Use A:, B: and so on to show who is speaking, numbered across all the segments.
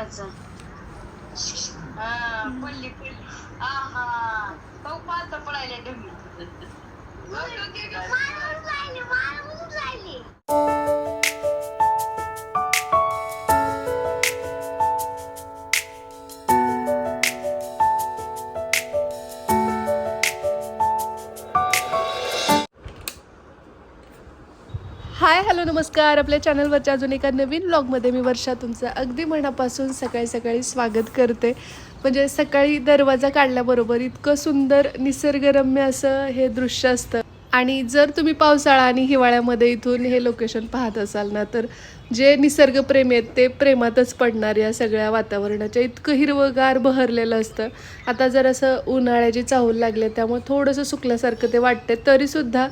A: कोणाचं हा पडली पडली. आहा तो पालता पडायला डबी
B: हाय. हॅलो नमस्कार. आपल्या चॅनलवरच्या अजून एका नवीन ब्लॉगमध्ये मी वर्षा तुमचं अगदी मनापासून सकाळी सकाळी स्वागत करते. म्हणजे सकाळी दरवाजा काढल्याबरोबर इतकं सुंदर निसर्गरम्य असं हे दृश्य असतं. आणि जर तुम्ही पावसाळा आणि हिवाळ्यामध्ये इथून हे लोकेशन पाहत असाल ना तर जे निसर्गप्रेमी आहेत ते प्रेमातच पडणार या सगळ्या वातावरणाच्या. इतकं हिरवंगार बहरलेलं असतं. आता जर असं उन्हाळ्याची चाहूल लागले त्यामुळे थोडंसं सुकल्यासारखं ते वाटते तरीसुद्धा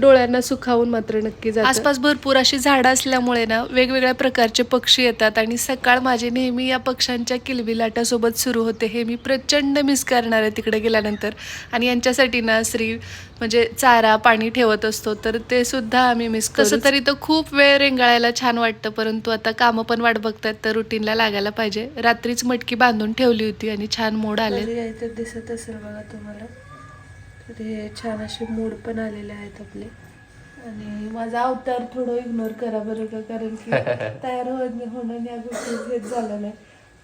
B: डोळ्यांना सुखावून मात्र नक्की जातं. आसपास भरपूर अशी झाडं असल्यामुळे ना वेगवेगळ्या प्रकारचे पक्षी येतात आणि सकाळ माझी नेहमी या पक्ष्यांच्या किलबिलाटासोबत सुरू होते हे मी प्रचंड मिस करणार आहे तिकडे गेल्यानंतर. आणि यांच्यासाठी ना श्री म्हणजे चारा पाणी ठेवत असतो तर ते सुद्धा आम्ही मिस तसं तरी तर खूप वेळ रेंगाळायला छान वाटतं परंतु आता कामं पण वाट बघतात तर रुटीनला लागायला पाहिजे. रात्रीच मटकी बांधून ठेवली होती आणि छान मोड आले. दिसत असेल बघा तुम्हाला. हे छान असे मूड पण आलेले आहेत आपले. आणि माझा अवतार थोडं इग्नोर करा बरं का कारण की तयार होत होणं या गोष्टी हेच झालं नाही.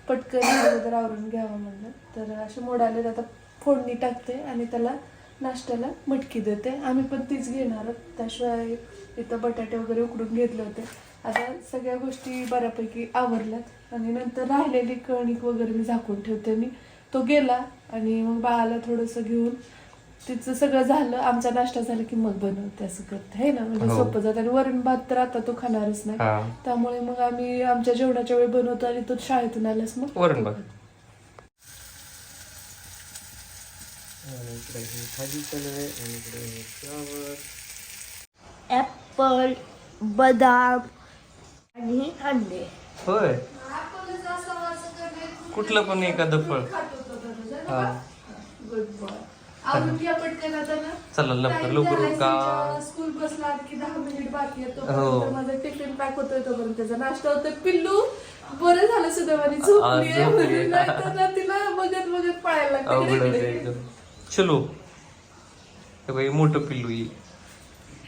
B: पटकन अगोदर आवरून घ्यावं म्हणलं. तर असे मोड आले आता फोडणी टाकते आणि त्याला नाश्त्याला मटकी देते. आम्ही पण तीच घेणार आहोत. त्याशिवाय इथं बटाटे वगैरे उकडून घेतले होते. आता सगळ्या गोष्टी बऱ्यापैकी आवरल्यात. आणि नंतर राहिलेली कणिक वगैरे मी झाकून ठेवते मी. तो गेला आणि मग बाळाला थोडंसं घेऊन तिचं सगळं झालं आमचा नाश्ता झाला की मग बनवते असं करते. है ना? म्हणजे
C: हो.
B: सोपं जातं. आणि वरण भात तर आता तो खाणारच नाही.
C: हा.
B: त्यामुळे मग आम्ही आमच्या जेवणाच्या वेळी बनवतो आणि तो शाळेतून आल्यास मग.
C: वरण भात. आणि इकडे हे भाजी चालू आहे आणि इकडे हे फ्लावर.
D: ॲपल बदाम आणि अंडे.
C: होय. कुठलं पण एखादं फळ. हा.
B: आवरून घ्या पटकन आता ना.
C: चला लवकर लवकर का
B: स्कूल बसला की दहा मिनिट बाकी आहे
C: हो.
B: माझा टिफिन पॅक होतोय तोपर्यंत त्याचा नाश्ता होतोय. पिल्लू बरं झालं सुदैवानी. झोपली ना तिला बघत बघत पळायला लागतं.
C: चलो. मोठं पिल्लू येईल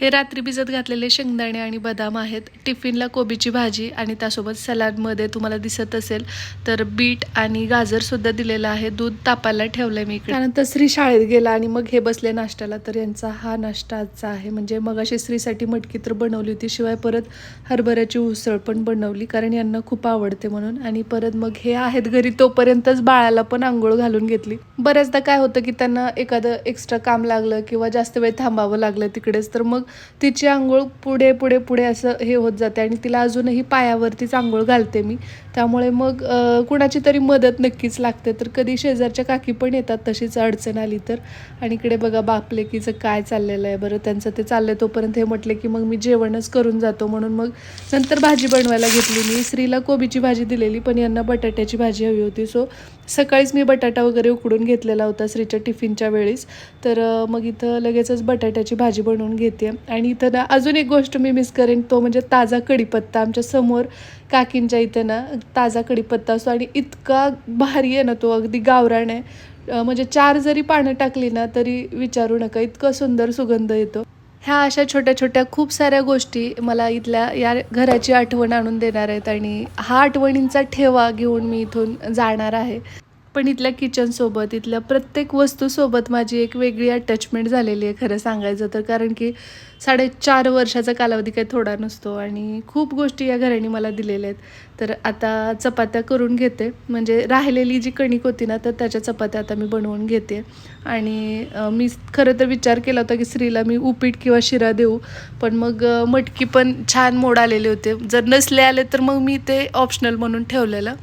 B: हे रात्री भिजत घातलेले शेंगदाणे आणि बदाम आहेत. टिफिनला कोबीची भाजी आणि त्यासोबत सलाडमध्ये तुम्हाला दिसत असेल तर बीट आणि गाजर सुद्धा दिलेलं आहे. दूध तापायला ठेवलंय मी त्यानंतर श्री शाळेत गेला आणि मग हे बसले नाश्त्याला. तर यांचा हा नाश्ता आजचा आहे. म्हणजे मग अशी श्रीसाठी मटकी तर बनवली होती. शिवाय परत हरभऱ्याची उसळ पण बनवली कारण यांना खूप आवडते म्हणून. आणि परत मग हे आहेत घरी तोपर्यंतच बाळाला पण आंघोळ घालून घेतली. बऱ्याचदा काय होतं की त्यांना एखादं एक्स्ट्रा काम लागलं किंवा जास्त वेळ थांबावं लागलं तिकडेच. तर मग तिची आंघोळ पुढे पुढे पुढे असं हे होत जाते आणि तिला अजूनही पायावरतीच आंघोळ घालते मी. त्यामुळे मग कुणाची तरी मदत नक्कीच लागते. तर कधी शेजारच्या काकी पण येतात तशीच अडचण आली तर. आणि इकडे बघा बापलेकीचं काय चाललेलं आहे. बरं त्यांचं ते चाललंय तोपर्यंत हे म्हटले की मग मी जेवणच करून जातो म्हणून मग नंतर भाजी बनवायला घेतली मी. स्त्रीला कोबीची भाजी दिलेली पण यांना बटाट्याची भाजी हवी होती. सो सकाळीच मी बटाटा वगैरे उकडून घेतलेला होता स्त्रीच्या टिफिनच्या वेळीस. तर मग इथं लगेचच बटाट्याची भाजी बनवून घेते. आणि इथं ना अजून एक गोष्ट मी मिस करेन तो म्हणजे ताजा कढीपत्ता आमच्यासमोर काकींच्या इथे ना ताजा कढीपत्ता असतो आणि इतका भारी आहे ना तो अगदी गावरान आहे. म्हणजे चार जरी पानं टाकली ना तरी विचारू नका इतकं सुंदर सुगंध येतो. ह्या अशा छोट्या छोट्या खूप साऱ्या गोष्टी मला इथल्या या घराची आठवण आणून देणार आहेत आणि हा आठवणींचा ठेवा घेऊन मी इथून जाणार आहे. पण इथल्या किचनसोबत इथल्या प्रत्येक वस्तूसोबत माझी एक वेगळी अटॅचमेंट झालेली आहे खरं सांगायचं तर. कारण की साडेचार वर्षाचा कालावधी काही थोडा नसतो आणि खूप गोष्टी या घराने मला दिलेल्या आहेत. तर आता चपात्या करून घेते. म्हणजे राहिलेली जी कणिक होती ना तर त्याच्या चपात्या आता मी बनवून घेते. आणि मी खरं तर विचार केला होता की स्त्रीला मी उपीट किंवा शिरा देऊ. पण मग मटकी पण छान मोड आलेले होते. जर नसले आले तर मग मी ते ऑप्शनल म्हणून ठेवलेलं.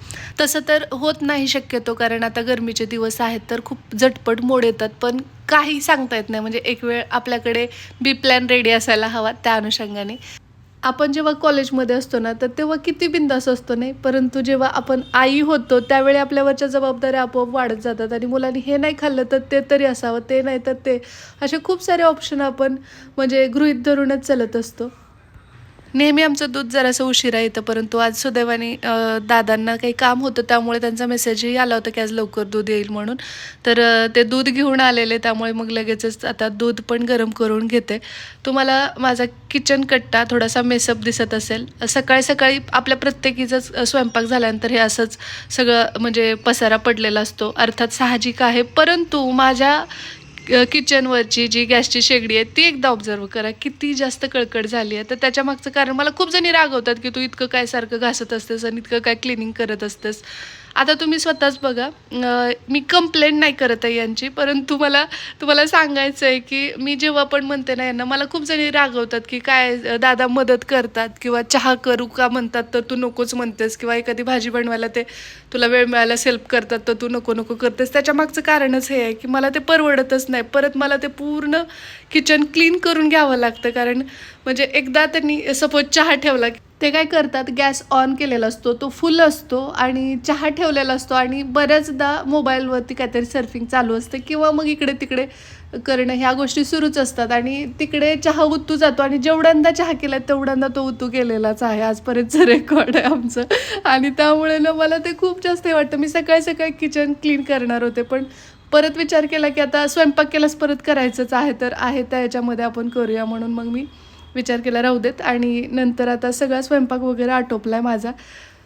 B: तसं तर होत नाही शक्यतो कारण आता गरमीचे दिवस आहेत तर खूप झटपट मोड येतात. पण काही सांगता येत नाही. म्हणजे एक वेळ आपल्याकडे बी प्लॅन रेडी असायला हवा त्या अनुषंगाने. आपण जेव्हा कॉलेजमध्ये असतो ना तर तेव्हा किती बिंदास असतो नाही? परंतु जेव्हा आपण आई होतो त्यावेळी आपल्यावरच्या जबाबदाऱ्या आपोआप वाढत जातात आणि मुलांनी हे नाही खाल्लं तर ते तरी असावं ते नाही तर ते. असे खूप सारे ऑप्शन आपण म्हणजे गृहीत धरूनच चालत असतो. नेहमी आमचं दूध जरासं उशिरा येतं परंतु आज सुदैवाने दादांना काही काम होतं त्यामुळे त्यांचा मेसेजही आला होता की आज लवकर दूध येईल म्हणून. तर ते दूध घेऊन आलेले त्यामुळे मग लगेचच आता दूध पण गरम करून घेते. तुम्हाला माझा किचन कट्टा थोडासा मेसअप दिसत असेल. सकाळी सकाळी आपल्या प्रत्येकीचाच स्वयंपाक झाल्यानंतर हे असंच सगळं म्हणजे पसारा पडलेला असतो. अर्थात साहजिक आहे. परंतु माझ्या किचनवरची जी गॅसची शेगडी आहे ती एकदा ऑब्झर्व करा. किती जास्त कळकट झाली आहे. तर त्याच्या मागचं कारण मला खूप जणी रागवतात की तू इतकं काय सारखं घासत असतेस आणि इतकं काय क्लिनिंग करत असतेस. आता तुम्ही स्वतःच बघा मी कंप्लेंट नाही करत आहे यांची परंतु मला तुम्हाला सांगायचं आहे की मी जेव्हा पण म्हणते ना यांना मला खूप जणी रागवतात की काय दादा मदत करतात किंवा चहा करू का म्हणतात तर तू नकोच म्हणतेस किंवा एखादी भाजी बनवायला ते तुला वेळ मिळायला सेल्प करतात तर तू नको नको करतेस. त्याच्या मागचं कारणच हे आहे की मला ते परवडतच नाही. परत मला ते पूर्ण किचन क्लीन करून घ्यावं लागतं कारण म्हणजे एकदा त्यांनी सपोज चहा ठेवला ते काय करतात गॅस ऑन केलेला असतो तो फुल असतो आणि चहा ठेवलेला असतो आणि बऱ्याचदा मोबाईलवरती काहीतरी सर्फिंग चालू असते किंवा मग इकडे तिकडे करणं ह्या गोष्टी सुरूच असतात आणि तिकडे चहा उतू जातो आणि जेवढ्यांदा चहा केला तेवढ्यांदा तो उतू केलेलाच आहे. आजपर्यंतचं रेकॉर्ड आहे आमचं. आणि त्यामुळे ना मला ते खूप जास्त हे वाटतं. मी सकाळी सकाळी किचन क्लीन करणार होते पण परत विचार केला की आता स्वयंपाक केलाच परत करायचंच आहे तर आहे त्या याच्यामध्ये आपण करूया म्हणून मग मी विचार केला राहू देत. आणि नंतर आता सगळा स्वयंपाक वगैरे आटोपला आहे माझा.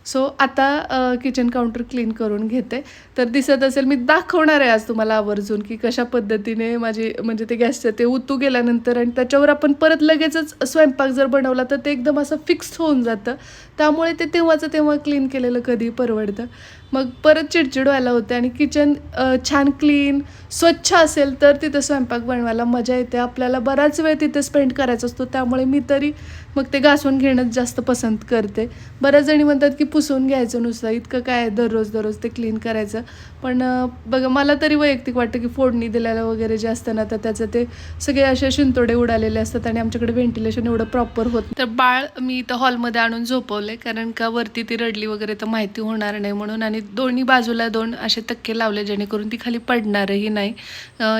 B: सो आता किचन काउंटर क्लीन करून घेते. तर दिसत असेल मी दाखवणार आहे आज तुम्हाला आवर्जून की कशा पद्धतीने माझी म्हणजे ते गॅसचं ते उतू गेल्यानंतर आणि त्याच्यावर आपण परत लगेचच स्वयंपाक जर बनवला तर ते एकदम असं फिक्स होऊन जातं. त्यामुळे ते तेव्हाचं तेव्हा क्लीन केलेलं कधी परवडतं. मग परत चिडचिड व्हायला होते आणि किचन छान क्लीन स्वच्छ असेल तर तिथं स्वयंपाक बनवायला मजा येते. आपल्याला बराच वेळ तिथे स्पेंड करायचा असतो. त्यामुळे मी तरी मग ते घासून घेणंच जास्त पसंत करते. बऱ्याच जणी म्हणतात की पुसून घ्यायचं नुसतं. इतकं काय आहे दररोज दररोज ते क्लीन करायचं. पण बघा मला तरी वैयक्तिक वाटतं की फोडणी दिलेलं वगैरे जे असतं ना तर त्याचं ते सगळे असे शिंतोडे उडालेले असतात आणि आमच्याकडे व्हेंटिलेशन एवढं प्रॉपर होत तर बाळ मी इथं हॉलमध्ये आणून झोपवलं कारण का वरती ती रडली वगैरे तर माहिती होणार नाही म्हणून आणि दोन्ही बाजूला दोन असे तक्के लावले जेणेकरून ती खाली पडणारही नाही.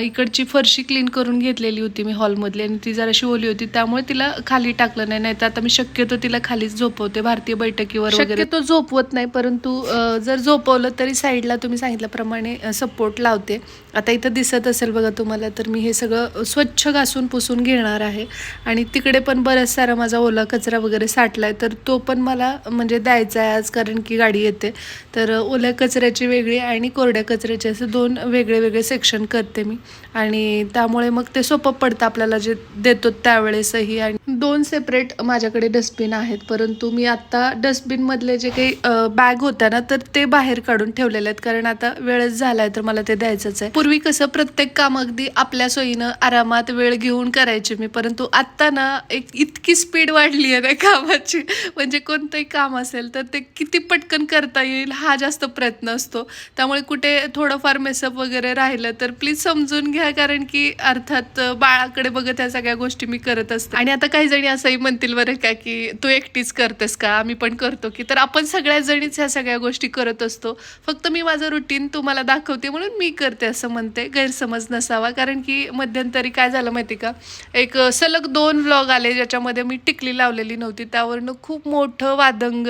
B: इकडची फरशी क्लीन करून घेतलेली होती मी हॉलमधली आणि ती जराशी ओली होती त्यामुळे तिला खाली टाकलं नाही नाही तर आता मी शक्यतो तिला खालीच झोपवते भारतीय बैठकीवर वगैरे. तो झोपवत नाही परंतु जर झोपवलं तरी साईडला तुम्ही सांगितल्याप्रमाणे सपोर्ट लावते. आता इथं दिसत असेल बघा तुम्हाला तर मी हे सगळं स्वच्छ घासून पुसून घेणार आहे. आणि तिकडे पण बराच सारा माझा ओला कचरा वगैरे साठलाय तर तो पण मला म्हणजे द्यायचा आहे आज कारण की गाडी येते. तर ओल्या कचऱ्याची वेगळी आणि कोरड्या कचऱ्याचे असे दोन वेगळे वेगळे सेक्शन करते मी. आणि त्यामुळे मग ते सोपं पडतं आपल्याला जे देतो त्यावेळेसही. आणि दोन सेपरेट माझ्याकडे डस्टबिन आहेत. परंतु मी आत्ता डस्टबिनमधले जे काही बॅग होत्या ना तर ते बाहेर काढून ठेवलेले आहेत. कारण आता वेळच झालाय तर मला ते द्यायचंच आहे. पूर्वी कसं प्रत्येक काम अगदी आपल्या सोयीनं आरामात वेळ घेऊन करायची मी. परंतु आत्ता ना एक इतकी स्पीड वाढली आहे ना कामाची. म्हणजे कोण कोणतंही काम असेल तर ते किती पटकन करता येईल हा जास्त प्रयत्न असतो. त्यामुळे कुठे थोडंफार मेसअप वगैरे राहिलं तर प्लीज समजून घ्या कारण की अर्थात बाळाकडे बघत ह्या सगळ्या गोष्टी मी करत असते. आणि आता काही जणी असंही म्हणतील बरं का की तू एकटीच करतेस का? आम्ही पण करतो की. तर आपण सगळ्या जणीच ह्या सगळ्या गोष्टी करत असतो. फक्त मी माझं रुटीन तुम्हाला दाखवते म्हणून मी करते असं म्हणते. गैरसमज नसावा कारण की मध्यंतरी काय झालं माहिती का? एक सलग दोन व्लॉग आले ज्याच्यामध्ये मी टिकली लावलेली नव्हती. त्यावरनं खूप मोठं वादंग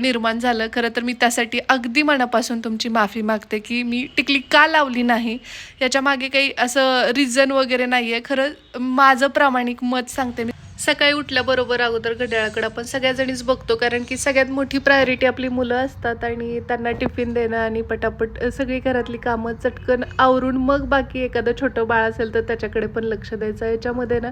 B: निर्माण झालं. खरं तर मी त्यासाठी अगदी मनापासून तुमची माफी मागते की मी टिकली का लावली नाही? याच्या मागे काही असं रिझन वगैरे नाही आहे खरं माझं प्रामाणिक मत सांगते मी. सकाळी उठल्याबरोबर अगोदर घड्याळाकडे आपण सगळ्याजणीच बघतो. कारण की सगळ्यात मोठी प्रायोरिटी आपली मुलं असतात आणि त्यांना टिफिन देणं आणि पटापट सगळी घरातली कामं चटकन आवरून मग बाकी एखादं छोटं बाळ असेल तर त्याच्याकडे पण लक्ष द्यायचं याच्यामध्ये ना.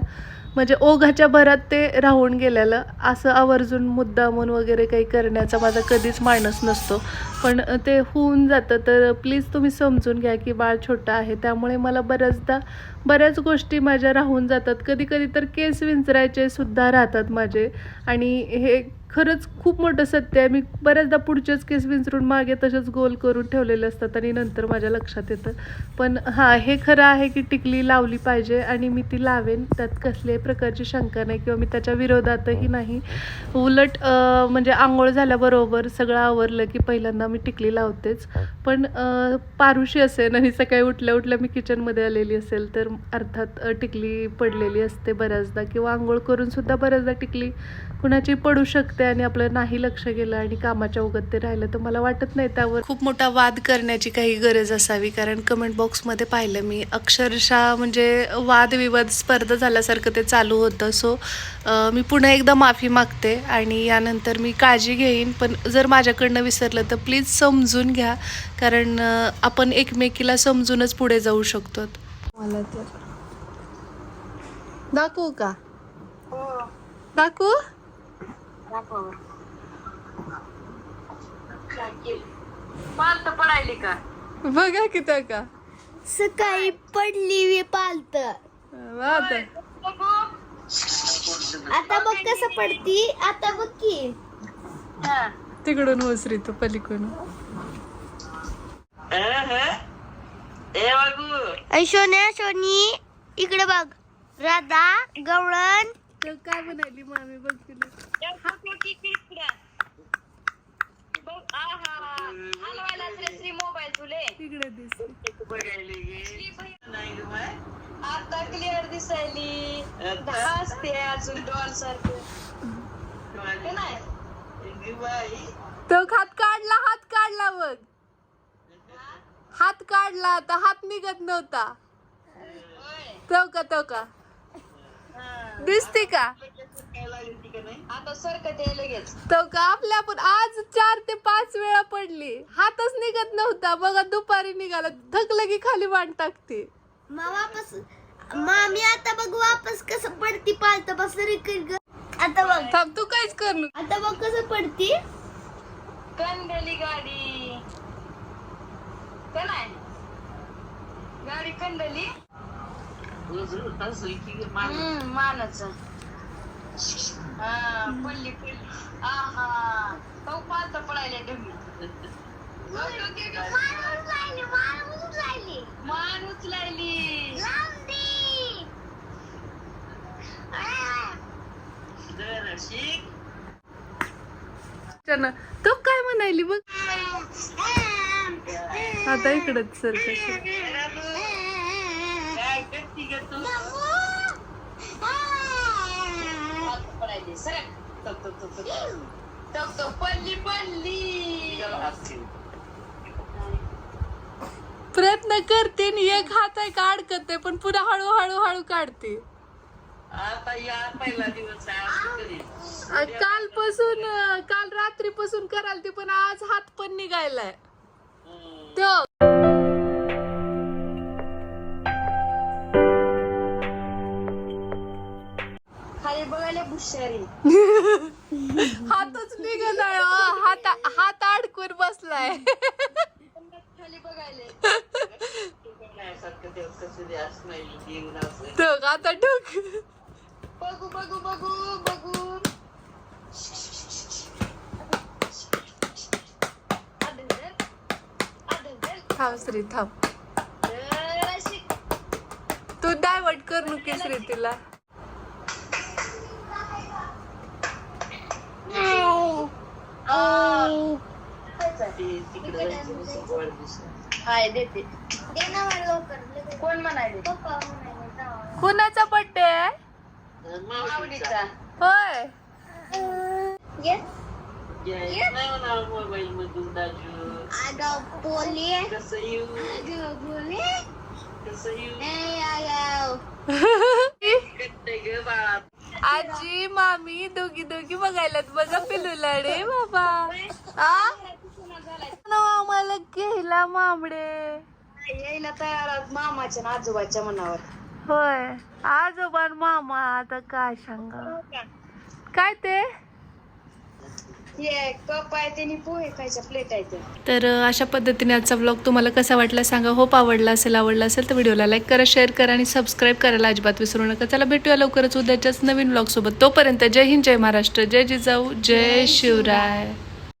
B: म्हणजे ओघाच्या भरात ते राहून गेलेलं. असं आवर्जून मुद्दामून वगैरे काही करण्याचा माझा कधीच माणूस नसतो. पण ते होऊन जातं. तर प्लीज तुम्ही समजून घ्या की बाळ छोटं आहे. त्यामुळे मला बऱ्याचदा बऱ्याच गोष्टी माझ्या राहून जातात. कधी कधी तर केस विंचरायचे सुद्धा राहतात माझे. आणि हे खरंच खूप मोठं सत्य आहे. मी बऱ्याचदा पुढचेच केस विंचरून मागे तसेच गोल करून ठेवलेले असतात आणि नंतर माझ्या लक्षात येतं. पण हां हे खरं आहे की टिकली लावली पाहिजे आणि मी ती लावेन. त्यात कसल्याही प्रकारची शंका नाही किंवा मी त्याच्या विरोधातही नाही. उलट म्हणजे आंघोळ झाल्याबरोबर सगळं आवरलं की पहिल्यांदा मी टिकली लावतेच. पण पारुशी असेल आणि सकाळी उठल्या उठल्या मी किचनमध्ये आलेली असेल तर अर्थात टिकली पडलेली असते बऱ्याचदा किंवा आंघोळ करूनसुद्धा बऱ्याचदा टिकली कुणाची पडू शकते. आणि आपलं नाही लक्ष गेलं आणि कामाच्या उगत ते राहिलं तर मला वाटत नाही त्यावर. खूप मोठा वाद करण्याची काही गरज असावी कारण कमेंट बॉक्समध्ये पाहिलं मी अक्षरशः म्हणजे वादविवाद स्पर्धा झाल्यासारखं ते चालू होतं. सो मी पुन्हा एकदा माफी मागते आणि यानंतर मी काळजी घेईन. पण जर माझ्याकडनं विसरलं तर प्लीज समजून घ्या कारण आपण एकमेकीला समजूनच पुढे जाऊ शकतो. मला तर. दाखवू का? दाखवू?
A: पालत पडायली का?
B: बघा किती का?
D: सकाळी पडली वे पालत.
B: आता.
A: बघू
D: कसं पडती. आता बघ की.
A: हा.
B: तिकडून ओसरी तू पलीकडून.
D: ऐशोन्या सोनी इकडे बघ. राधा गवळण
B: काय म्हणाली मामी बघ तिला
A: मोबाईल तुले.
B: तिकडे दिस.
A: आता क्लिअर दिसायली. हसते अजून डॉल सारखं. नाही?
B: तो हात काढला हात काढला बघ. हात काढला आता हात निघत नव्हता. तो का तो का. दिसते का?
A: आता सरकत आहे लगेच.
B: तो का आपल्या पण आज चार ते पाच वेळा पडली. हातच निघत नव्हता. बघा दुपारी निघाला. थकलं की खाली वाट टाकते.
D: मा वापस मामी आता बघ वापस कसं पडती पालत बस ग. आता बघ.
B: थांब तू काहीच कर नको.
D: आता बघ कसं पडती.
A: कंदली गाडी. का नाही गाडी कंदली हम्म मानच. हा पडली पडली. आहा तो पालत पडायला डमी. मान उचलायली.
B: त्यानं तो काय म्हणायली बघ. आता इकडच सर
A: कशी
B: प्रयत्न करते आणि एक हात आहे का अडकते पण पुन्हा हळूहळू हळू काढते
C: आता या पहिला दिवस.
B: अ, कालपासून काल रात्रीपासून कराल ती पण आज हात पण निघायलाय. तो
A: हुशारी.
B: हातच निघत आहे अ, हात हात अडकून बसलाय.
A: खाली बघायला.
B: आता ठोक.
A: बघू बघू बघू बघू.
B: थांब श्री थांब.
A: अशी
B: तू डायवर्ट कर नुकी श्री तिला
C: ते तिकडं जायचं नुसतं वाढदिवस.
A: हाय देते. कोण म्हणाले?
B: कुणाचा बर्थडे आहे? होय.
C: मोबाईल मधून कसं
B: आजी मामी दोघी दोघी बघायलात बघा पिलूला रे बाबा. आम्हाला घ्यायला मामडे.
A: यायला तयार मामाच्या आणि आजोबाच्या मनावर.
B: होय. आजोबा मामा आता काय सांगा काय ते?
A: हे कप आहे त्यांनी पोहे खायच्या प्लेट आहे
B: तर अशा पद्धतीने आजचा व्लॉग तुम्हाला कसा वाटला सांगा. होप आवडला असेल आवडला असेल तर व्हिडिओला लाईक करा शेअर करा आणि सबस्क्राईब करायला अजिबात विसरू नका. चला भेटूया लवकरच उद्याच्याच नवीन व्लॉगसोबत तोपर्यंत जय हिंद जय महाराष्ट्र जय जिजाऊ जय शिवराय.